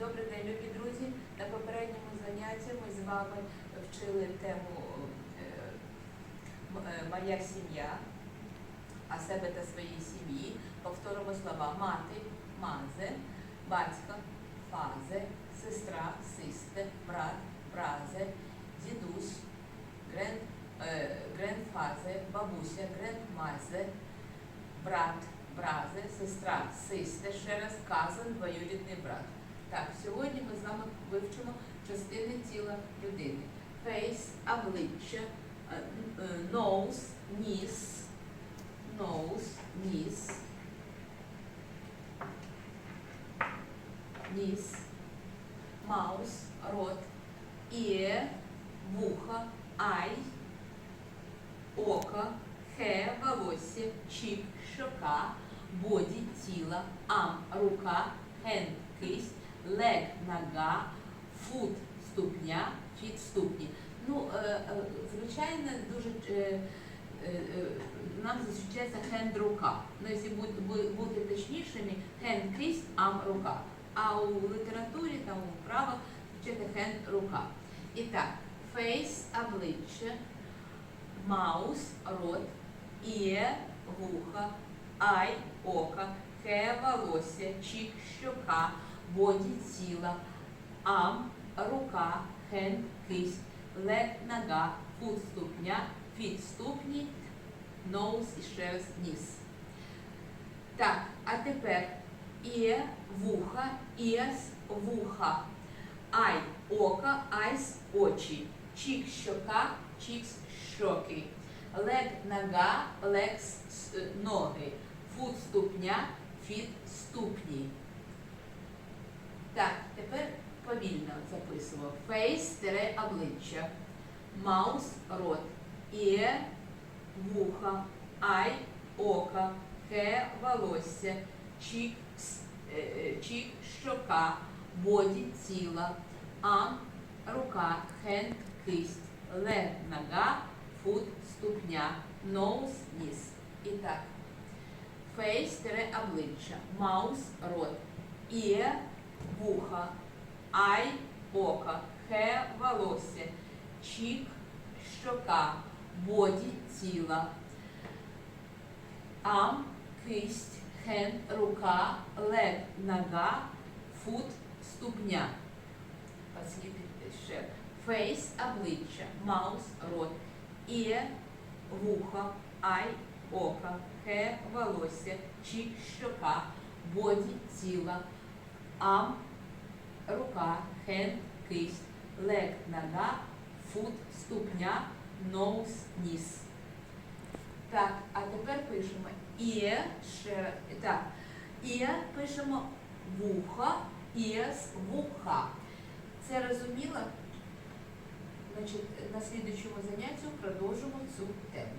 Добрий день, любі друзі. На попередньому занятті ми з вами вчили тему е, е, Моя сім'я, а себе та своєї сім'ї. Повторимо слова мати, мазе, батько, фазе, сестра, систе, брат, бразе, дідусь, грен, е, гренфазе, бабуся, гренмазе, брат, бразе, сестра, систе, ще раз казан, двоюрідний брат. Так, сьогодні ми з вами вивчимо частини тіла людини. Face, обличчя, е, е, nose, ніс, nose, ніс, ніс, маус, рот, ear, вуха, ай, око, хе, волосся, чік, щока, боді, тіла, ам, рука, хенд, кисть, лег, нога, фут, ступня, фіт, ступні. Ну, е, е, звичайно, дуже е, нам зустрічається хенд рука. Ну, якщо бути, точнішими, хенд кисть, ам рука. А у літературі там у правах зустрічається хенд рука. І так, фейс обличчя, маус рот, іє вуха, ай ока, хе волосся, чік щока, боді тіла, ам рука, хенд кисть, лег нога, фут ступня, фіт ступні, ноус і ще ніс. Так, а тепер іє вуха, ієс вуха, ай ока, айс очі, чік щока, чікс щоки, лег нога, лекс ноги, фут ступня, фіт ступні. Так, тепер повільно записуємо. Фейс тире обличчя, маус рот, іє вуха, ай ока, хе волосся, чік, е, е, чік щока, боді тіла, ам рука, хенд кисть, лег нога, фут ступня, ноус ніс. І так. Фейс обличчя, маус рот, іє вуха, ай ока, хе волосся, чік щока, боді тіла, ам кисть, хен рука, лег нога, фут ступня. Ще. Фейс обличчя, маус рот, іє вуха, ай ока, хе волосся, чік щока, боді тіла, ам рука, хенд, кисть, лег нога, фут ступня, ноус ніс. Так, а тепер пишемо іє, ще так, іє пишемо вуха, ієс вуха. Це розуміло? Значить, на слідчому занятті продовжимо цю тему.